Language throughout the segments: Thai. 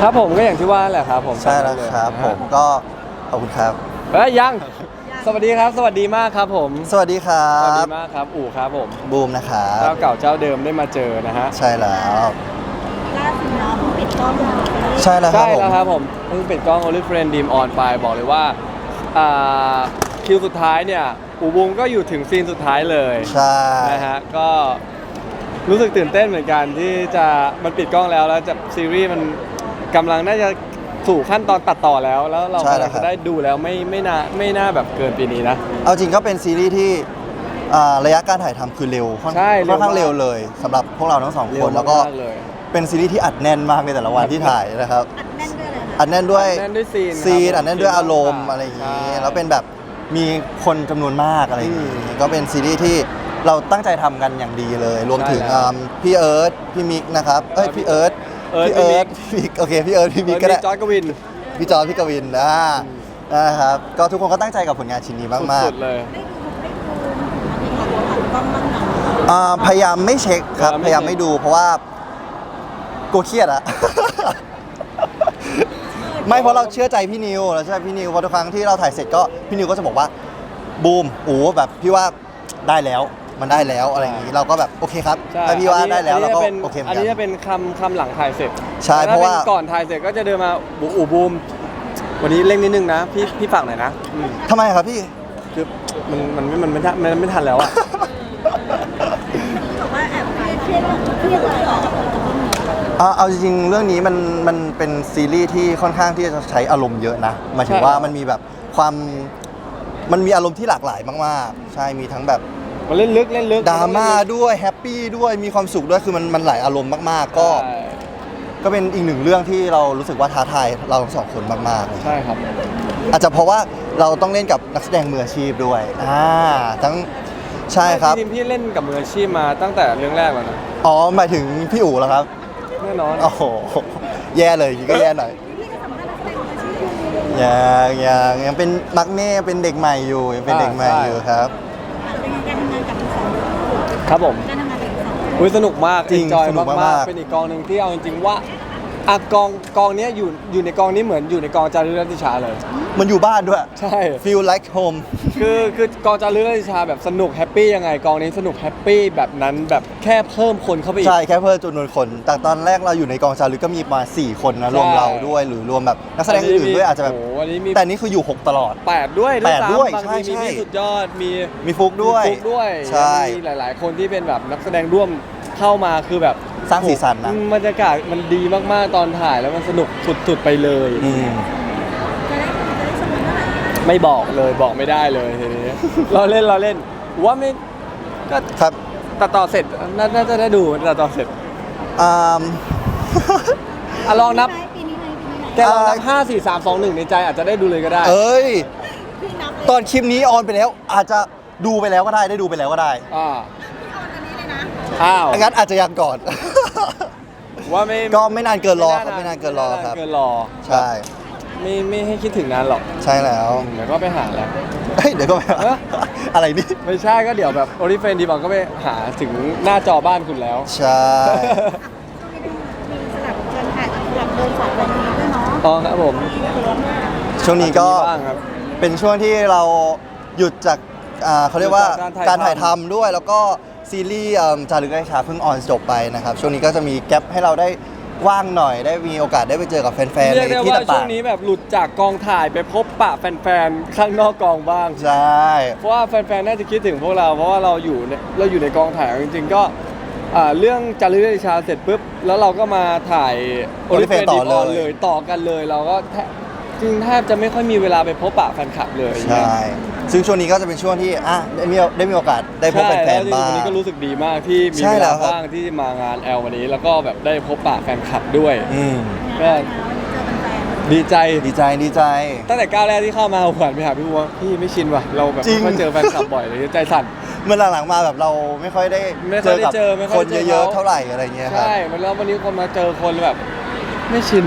ครับผมก็อย่างที่ว่าแหละครับผมใช่แล้วครับผมก็ขอบคุณครับเอ้ยยัง สวัสดีครับ สวัสดีมากครับผม สวัสดีครัสวัสดีบมากครับ อู่ครับผม บูมนะครับ เจ้าเก่าเจ้าเดิมได้มาเจอนะฮะ ใช่แล้ว ล่าสุดเนาะเพิ่งปิดกล้องมาใช่แล้วครับใช่ผม แล้วครับผมเพิ่งเป็นกล้อง Olive Friend Dream On ไปบอกเลยว่าอ่า คิวสุดท้ายเนี่ย อูบุงก็อยู่ถึงซีนสุดท้ายเลย ใช่ นะฮะก็รู้สึกตื่นเต้นเหมือนกันที่จะมันปิดกล้องแล้วแล้วจะซีรีส์มัน กำลังน่าจะสู่ขั้นตอนตัดต่อแล้ว แล้วเราใช่กำแล้ลัวงครับ จะได้ดูแล้วไม่ไม่น่าไม่น่าแบบเกินปีนี้นะ เอาจริงก็เป็นซีรีส์ที่อ่าระยะการถ่ายทำคือเร็วค่อนใช่เร็วค่อนข้างมากเร็วเลยสำหรับพวกเราทั้งสองคนแล้วก็เร็มากเลย เป็นซีรีส์ที่อัดแน่นมากในแต่ละวันที่ถ่ายนะครับ อัดแน่นด้วยเลยนะอัดแน่นด้วยอัดแน่นด้วยซีนซีนครับอัดแน่นด้วยอารมณ์ใช่อะไรอย่างนี้แล้วเป็นแบบมีคนจำนวนมากอะไรอย่างนี้ก็เป็นซีรีส์ที่เราตั้งใจทำกันอย่างดีเลย รวมถึงใช่แล้วอืมพี่เอิร์ธพี่มิกนะครับเอ้ยเออพี่เอิร์ธ เอิร์ธพี่เอิร์ธพี่มิกโอเคพี่เอิร์ธพี่มิกก็ได้ จอร์จกวิน พี่จอร์จพี่กวินนะนะครับก็ทุกคนก็ตั้งใจกับผลงานชิ้นนี้มากสุดๆเลยได้ดูได้ดูอันนี้ค่ะอัดกล้องบ้างเนาะๆอ่าพยายามไม่เช็คครับพยายามไม่พยายามไม่ดูเพราะว่ากลัวเครียดอะ ไม่เพราะเราเชื่อใจพี่นิวเราเชื่อใจพี่นิวเพราะทุกครั้งที่เราถ่ายเสร็จก็พี่นิวก็จะบอกว่าบูมโอ้แบบพี่ว่าได้แล้ว มันได้แล้วอะไรอย่างนี้เราก็แบบโอเคครับใช่ถ้าพี่ว่าได้แล้วเราก็อันนี้จะป็นโอเคเหมืออันนกันี้นจะเป็นคำคำหลังถ่ายเสร็จใช่เพราะว่าถ้ป็นก่อนถ่ายเสร็จก็จะเดินมาบูอูบูม วันนี้เร่งนิดนึงนะ พี่พี่ฝากหน่อยนะอืมทำไมครับพี่ คือมันมันไม่มันไม่ทันมันไม่ทันแล้วอะบอกว่าแอบเครียดเครียดอะไรหรออ่าเอาจริงๆเรื่องนี้มันมันเป็นซีรีส์ที่ค่อนข้างที่จะใช้อารมณ์เยอะนะหมายถึงใช่ว่ามันมีแบบความมันมีอารมณ์ที่หลากหลายมากๆ ใช่มีทั้งแบบ มันเล่นลึกเล่นลึกดราม่าด้วยแฮปปี้ด้วยมีความสุขด้วยคือมันมันหลายอารมณ์มากๆ ก็ ใช่ก็เป็นอีกหนึ่งเรื่องที่เรารู้สึกว่าท้าทายเราทั้งสองคนมากๆเลย ใช่ครับ อาจจะเพราะว่าเราต้องเล่นกับนักแสดงมืออาชีพด้วยอ่าทั้งใช่ครับทีมพี่เล่นกับมืออาชีพมาตั้งแต่เรื่องแรกแล้วนะอ๋อหมายถึงพี่อู๋เหรอครับ แน่นอน โอ้โห แย่เลยอย่างนี้ก็แย่หน่อยพี่จะสัมภาษณ์นักแสดงมืออาชีพอยู่ยังยังยังเป็นมักเน่เป็นเด็กใหม่อยู่ยังเป็นเด็กใหม่อยู่ครับ ครับผมการทำงานกับทั้งสอง อุ้ยสนุกมากจริงจอยสนุกมากมากๆ เป็นอีกกองหนึ่งที่เอาจริงๆว่า อะกองกองเนี้ยอยู่อยู่ในกองนี้เหมือนอยู่ในกองจารึกรัตติชาเลย มันอยู่บ้านด้วย ใช่ feel like home คือคือกองจารึกรัตติชาแบบสนุกแฮปปี้ยังไงกองนี้สนุกแฮปปี้แบบนั้นแบบแค่เพิ่มคนเข้าไปอีก ใช่แค่เพิ่มจำนวนคน แต่ตอนแรกเราอยู่ในกองจารึกก็มีประมาณ4คนนะใช่รวมเราด้วยหรือรวมแบบนักแสดงอื่นๆด้วยอาจจะแบบโอ้โหอันนี้มี แต่นี่คืออยู่ 6 ตลอด แปดด้วยแปดด้วยบางใช่ทีมีใช่ พี่สุดยอดมีมีฟุกด้วย มีฟุกด้วยใช่ มีหลาย ๆ คนที่เป็นแบบนักแสดงร่วม เข้ามาคือแบบสร้างสีสันนะ อืมบรรยากาศมันดีมากๆตอนถ่ายแล้วมันสนุกสุดๆไปเลย อืมจะได้จะได้สมุนเมื่อไหร่ไม่บอกเลยบอกไม่ได้เลยทีนี้ เราเล่นเราเล่นว่าไม่ก็ครับตัดต่อเสร็จน่าน่าจะได้ดูตัดต่อเสร็จอ่า อะลองนับปีนี้ไหมปีนี้ไหมแกลองนับห้าสี่สามสองหนึ่งในใจอาจจะได้ดูเลยก็ได้เอ้ย พี่นับเลยตอนคลิปนี้ออนไปแล้ว อาจจะดูไปแล้วก็ได้ได้ดูไปแล้วก็ได้ อ่า อ้าว งั้นอาจจะยังก่อน ว่าไม่ก็ไม่นานเกินรอครับไม่นานเกินรอครับไม่นานเกินรอใช่ ไม่ไม่ให้คิดถึงนานหรอกใช่แล้วเดี๋ยวก็ไปหาแล้วเฮ้ยเดี๋ยวก็ไปเอ๊ะอะไรนี่ ไม่ใช่ก็เดี๋ยวแบบโอริเฟนดีบอกก็ไปหาถึงหน้าจอบ้านคุณแล้ว ใช่มีสลับการถ่ายกับสลับเดินสายแบบนี้ด้วยเนาะอ๋อครับผมช่วงนี้ก็มีบ้างครับเป็นช่วงที่เราหยุดจากอ่าเขาเรียกว่าหยุดจากกาการรถ่าถ่ายยทำทำด้วยแล้วก็ ซีรีส์เอิ่มจารึกได้ชาเพิ่งออนจบไปนะครับ ช่วงนี้ก็จะมีแกลบให้เราได้ว่างหน่อย ได้มีโอกาสได้ไปเจอกับแฟนๆเรีในยกได้ที่ว่าช่ต่าวงงนี้แบบหลุดจากกองถ่ายไปพบปะแฟนๆข้างนอกกองบ้าง ๆใช่ เพราะว่าแฟนๆ น่าจะคิดถึงพวกเรา เพราะว่าเราอยู่ในเราอยู่ในกองถ่ายจริงๆ ก็อ่าเรื่องจารึกเดชาเสร็จปุ๊บ แล้วเราก็มาถ่ายโอลิเฟนต่ดีอออนเลเลยยต่อกันเลย เราก็แทบจริงแทบจะไม่ค่อยมีเวลาไปพบปะแฟนคลับเลย ใช่ ซึ่งช่วงนี้ก็จะเป็นช่วงที่อะได้มีได้มีโอกาสได้พบใช่แฟแล้วนจริงๆบ้าๆวันงนี้ก็รู้สึกดีมากที่มีใช่เวแล้ลาวครับ ว่างที่มางานแอลวันนี้ แล้วก็แบบได้พบปะแฟนคลับด้วย อืมก็ ดีใจดีใจดีใจ ตั้งแต่ก้าวแรกที่เข้ามาขวัญไปหาพี่วัวพี่ไม่ชินว่ะเราแบบจริง ไม่ค่อยเจอแฟนคลับบ่อยเลยใจสั่น เมื่อหลังๆมาแบบเราไม่ค่อยได้ไม่ค่อยได้กับเจอไม่ค่คอยนได้เจอเยอะๆเขา เท่าไหร่อะไรเงี้ยครับ ใช่มันแล้ววันนี้คนมาเจอคนแบบ ไม่ชิน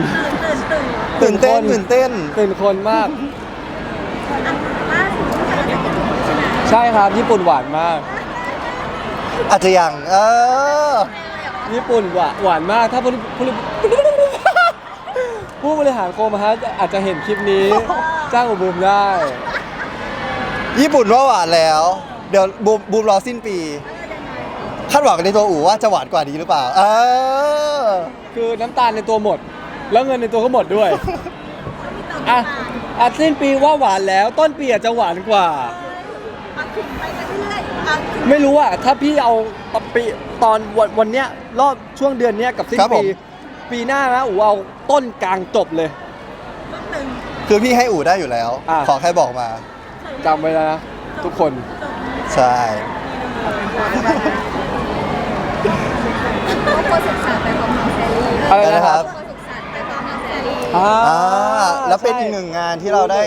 ตื่นตื่นตื่นเต้นคนตื่นเต้น ตื่นคนมากอะล่าสุดที่ถ่ายกับญี่ปุ่น ใช่ไหมใช่ครับญี่ปุ่นหวานมาก อาจจะยังเออ ญี่ปุ่นหวานหวานมาก ถ้าพูดพูดผู้บริหารโคมาฮะอาจจะเห็นคลิปนี้ จ้างอุบูมได้ ญี่ปุ่นว่าหวานแล้ว เดี๋ยวบูมบูมรอสิ้นปีคาดหวังในตัวอู๋ว่าจะหวานกว่านี้หรือเปล่า เออ คือน้ำตาลในตัวหมด แล้วเงินในตัวก็หมดด้วยอะอะสิ้นปีว่าหวานแล้ว ต้นปีอาจจะหวานกว่าเอาถึง ไปเรื่อยๆเอาถึงไม่รู้อะถ้าพี่เอาปีตอนวันวันเนี้ยรอบช่วงเดือนเนี้ยกับสิ้นครับผปีม ปีหน้านะอูเอาต้นกลางจบเลยต้นหนึ่งคือพี่ให้อู๋ได้อยู่แล้ว อะ ขอแค่บอกมา จำไว้นะทุกคน ใช่ทุกคนศึกษาไปพร้อมๆแซรี่อะไรนะครับทุกคนศึกษาไปพร้อมๆแซรี่ อ่าอ่าแล้วเป็นใช่อีกหนึ่งงานที่เราได้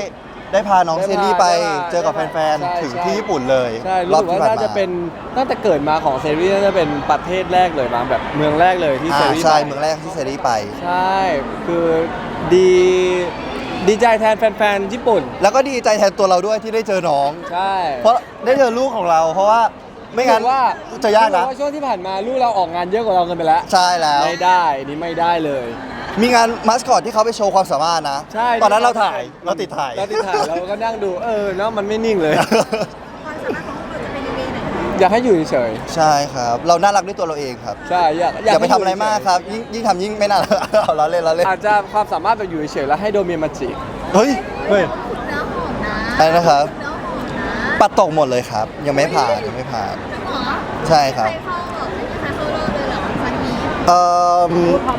ได้พาน้องได้เซพารี่ไปได้พาเจอกับแฟนใช่ๆถึงใช่ที่ญี่ปุ่นเลยใช่รรู้อบสึกที่ว่าผ่านน่ามาจะเป็นตั้งแต่เกิดมาของเซรีน่าจะเป็นประเทศแรกเลยมาแบบเมืองแรกเลยที่อ่าเซรีใช่ไปเมืองแรกที่เซรี่ไป ใช่คือดีดีใจแทนแฟนๆ ญี่ปุ่น แล้วก็ดีใจแทนตัวเราด้วยที่ได้เจอน้อง ใช่ เพราะได้เจอลูกของเรา เพราะว่าไม่งั้นรู้สึว่าจะยากนะรู้สึว่าช่วงที่ผ่านมาลูกเราออกงานเยอะกว่าเรากันไปแล้ว ใช่แล้ว ไม่ได้นี่ไม่ได้เลย มีงานมาสคอตที่เขาไปโชว์ความสามารถนะ ใช่ ตอนนั้นเราถ่ายเราติดถ่าย เราติดถ่ายเราก็นั่งดูเออเนาะมันไม่นิ่งเลย ความสามารถของพวกเราจะเป็นยังไงไหนคะอยากให้อยู่เฉยใช่ครับ เราน่ารักด้วยตัวเราเองครับ ๆใช่อยากอย่าไปให้ทำอะไรเฉยๆมากครับ ยิ่งยิ่งทำยิ่งไม่น่ารัก เอาเราเล่นเราเล่นอาจจะความสามารถแบบอยู่เฉยๆแล้วให้โดเมียมาจีบเฮ้ยเฮ้ย เนื้อหอมนะอะไรนะครับ เนื้อหอมนะปัดตกหมดเลยครับ ยังไม่ผ่านยังไม่ผ่าน จริงเหรอใช่ครับใครเข้าเหรอ เอ่อ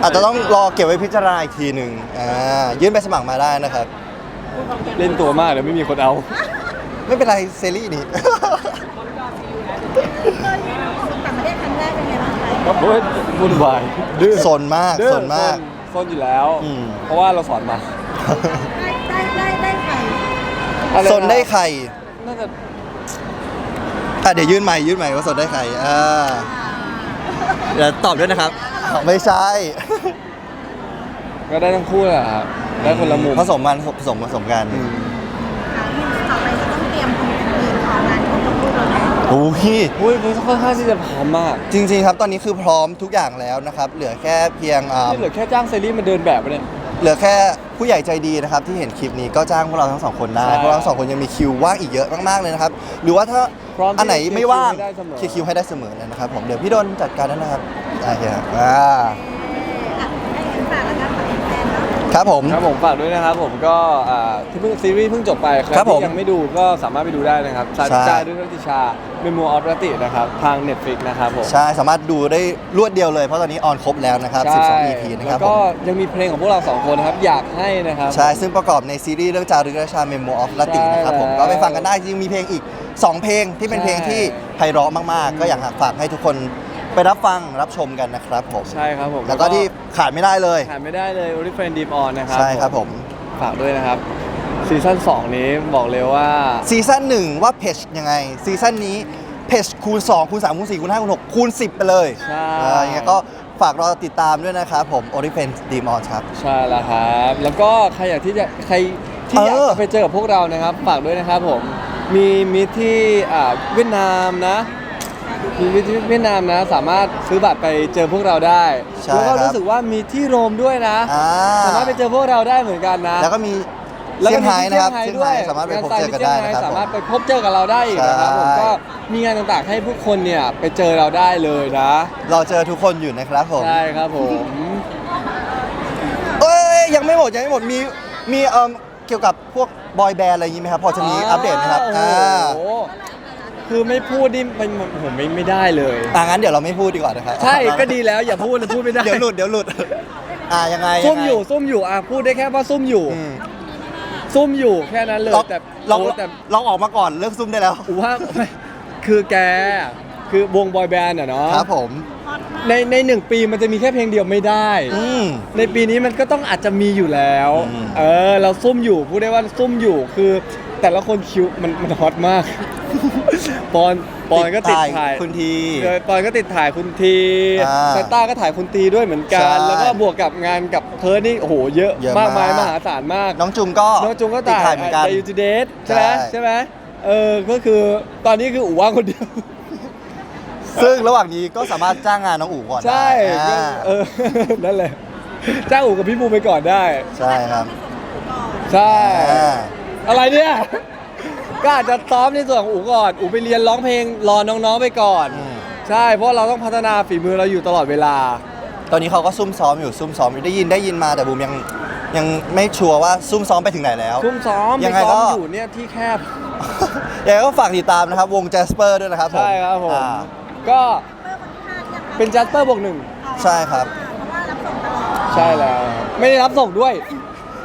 อาจจะต้องรอเก็บไว้พิจารณาอีกทีหนึ่งอ่ายื่นใบสมัครมาได้นะครับ เล่นตัวมากเดี๋ยวไม่มีคนเอา ไม่เป็นไรเซรี่นี่ต่างประเทศครั้งแรกเป็นไงบ้างคะโอ้ยวุ่นวายดื้อสนมากดื้อสนมากซนอยู่แล้ว อืม เพราะว่าเราสอนมาได้ได้ได้ได้ใครอะไระสนได้ใครน่าจะอะเดี๋ยวยื่นใหม่ยื่นใหม่ว่าสนได้ใครอ่าเดี๋ยวตอบด้วยนะครับ ไม่ใช่ ก็ได้ทั้งคู่แหละครับได้คนละมุมผสมกันผสมผสมกันอืมอ่าต่อไปจะต้องเตรียมทีมของงานพบกับลูกเราแล้วโอ้พี่อุ้ยมันค่อนข้างที่จะพร้อมมากจริงๆครับตอนนี้คือพร้อมทุกอย่างแล้วนะครับ เหลือแค่เพียงอ่านี่เหลือแค่จ้างเซรีมาเดินแบบปะเนี่ย เหลือแค่ผู้ใหญ่ใจดีนะครับ ที่เห็นคลิปนี้ก็จ้างพวกเราทั้งสองคนได้ใช่พวกเราทั้งสองคนยังมีคิวว่างอีกเยอะมากๆเลยนะครับ หรือว่าถ้าพร้อมที่อันไหนไม่ว่างจะเคลียร์คิวให้ได้เสมอ เคลียร์คิวให้ได้เสมอเลยนะครับผมเดี๋ยวพี่ดนจัดการนั้นนะครับ โอเคครับอ่าอะให้เห็นฝากแล้วกันฝากแฟนๆเนาะครับผม ครับผมฝากด้วยนะครับผมก็อ่าที่เพิ่งซีรีส์เพิ่งจบไปใครครับผมที่ยังไม่ดูก็สามารถไปดูได้นะครับชาใช่จาด้วยรัติชาเมมูออฟรตินะครับทาง Netflix นะครับผม ใช่ สามารถดูได้รวดเดียวเลย เพราะตอนนี้ออนครบแล้วนะครับใช่12 EP นะคแล้รับวผก็มยังมีเพลงของพวกเราสองคนนะครับ อยากให้นะครับ ใช่ ซึ่งประกอบในซีรีส์เรื่องจารึกราชาเมโมออฟลาติใช่นะครับผมแล้วก็ไปฟังกันได้จริงมีเพลงอีก 2 เพลงที่เป็นเพลงใช่ที่ไพเราะมากๆ ก็อยากฝากให้ทุกคน ไปรับฟังรับชมกันนะครับผมใช่ครับผมแล้วก็ที่ขาดไม่ได้เลยขาดไม่ได้เลย o r i f r i e n d Deep On นะครับใช่ครับผมฝากด้วยนะครับซีซั่น2 นี้บอกเลยว่าซีซั่นหนึ่งว่าเพจยังไงซีซั่นนี้เพจคูณ2คูณ3คูณ4คูณ5คูณ6คูณ10 ไปเลยใช่อ่าอย่างเงี้ยก็ฝากรอติดตามด้วยนะครับผม o r i f e n d e m o n ครับ ใช่แล้วครับ แล้วก็ใครอยากที่จะใครที่อยากเออจะไปเจอกับพวกเรานะครับ ฝากด้วยนะครับผม มีมิตรที่อ่าเวียดนามนะมีมิตรที่ เวียดนามนะ สามารถซื้อบัตรไปเจอพวกเราได้ใช่แล้วก็ครับ รู้สึกว่ามีที่โรมด้วยนะ อ่าสามารถไปเจอพวกเราได้เหมือนกันนะแล้วก็มีแล้วเซี่ก็ยงมีไฮ้นะครับที่เซี่ยงด้วไฮ้ยสามารถไปพบเจอกันได้นะครับงาผมสามารถไปพบเจอกับเราได้อีกนะครับผมใช่ ก็มีงานต่างๆให้ผู้คนเนี่ยไปเจอเราได้เลยนะ เราเจอทุกคนอยู่นะครับผม ใช่ครับผม เอ้ยยังไม่หมดยังไม่หมดมีมีเอ่อเกี่ยวกับพวกบอยแบนด์อะไรอย่างงี้ไหมครับพอจะมีอัปเดตไหมครับโอ้อ่าโห คือไม่พูดนี่เป็นผมไม่ไม่ได้เลย อ่างั้นเดี๋ยวเราไม่พูดดีกว่านะครับใช่ก็ดีแล้วอย่าพูดเลยพูดไม่ได้เดี๋ยวหลุดเดี๋ยวหลุด อ่ายังไงซุ่มงไงอยู่ซุ่มอยู่อะพูดได้แค่ว่าซุ่มอยู่อืมซุ่มอยู่แค่นั้นเลยเราแต่เราโอ้แต่เราออกมาก่อนเลิกซุ่มได้แล้ว อูว่า คือแกคือวงบอยแบนด์อะเนาะครับผม ในในหนึ่งปีมันจะมีแค่เพลงเดียวไม่ได้ อืม ในปีนี้มันก็ต้องอาจจะมีอยู่แล้ว อืม เออ เราซุ่มอยู่พูดได้ว่าซุ่มอยู่คือ แต่ละคนคิวมันมันฮอตมาก ปอนปอนก็ติดถ่ายคุณทีเออปอนก็ติดถ่ายคุณทีอ่าซานต้าก็ถ่ายคุณทีด้วยเหมือนกันใช่แล้วก็บวกกับงานกับเพิร์ดนี่โอ้โหเยอะเยอะมาก มายมากมหาศาลมาก น้องจุงก็น้องจุงก็ติดถ่ายถ่ายเหมือนกันในยูทูเดทใช่ไหมใช่ ใช่ไหมเออก็คือตอนนี้คืออู่ว่างคนเดียว ซึ่งระหว่างนี้ก็สามารถจ้างงานน้องอู๋ก่อนได้ใช่ก็อ่าเออ นั่นแหละจ้างอูกับพี่บูมไปก่อนได้ ใช่ครับ ใช่ อ่า อะไรเนี่ย ก็อาจจะซ้อมในส่วนของอูก่อน อูไปเรียนร้องเพลงรอน้องๆไปก่อนอืมใช่ เพราะเราต้องพัฒนาฝีมือเราอยู่ตลอดเวลา ตอนนี้เขาก็ซุ่มซ้อมอยู่ซุ่มซ้อมอยู่ได้ยินได้ยินมาแต่บูมยังยังไม่ชัวร์ว่าซุ่มซ้อมไปถึงไหนแล้วซุ่มซ้อมยังไงปซ้อมก็ อยู่เนี่ยที่แคบ ยังไงก็ฝากติดตามนะครับ วงแจสเปอร์ด้วยนะครับผมใช่ครับผม อ่าก็เป็นจัสเปอร์บวกหนึ่งใช่ครับเพราะว่ารับส่งตลอดใช่แล้ว ไม่ได้รับส่งด้วย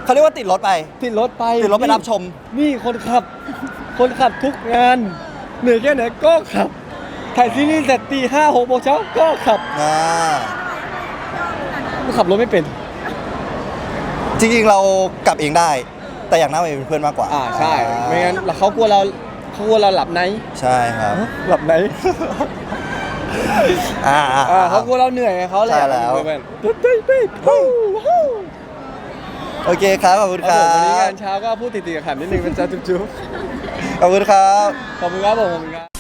เขาเรียกว่าติดรถไป ติดรถไปติดรถไปรับชม นี่คนขับ คนขับทุกงาน เหนื่อยแค่ไหนก็ขับ ถ่ายซีรีส์เสร็จตีห้าหกโมงเช้าก็ขับอ่าขับรถไม่เป็น จริงๆเรากลับเองได้ แต่อยากนั่งไปเป็นเพื่อนมากกว่าอ่าใช่ ไม่งั้นเขากลัวเราเขากลัวเราหลับในใช่ครับหลับในอ่าอ่าอ่าเขากลัวเราเหนื่อยไงเขาเลยใช่แล้วเพื่อนๆเต้ยเต้ยฮู้ฮู้โอเคครับขอบคุณคครัรับผมวันนี้บงานเช้าก็พูดติดๆกับขันนิดนึงเป็นจ้าจุ๊บ ขอบคุณครับ ขอบคุณครับผมขอบคุณครับ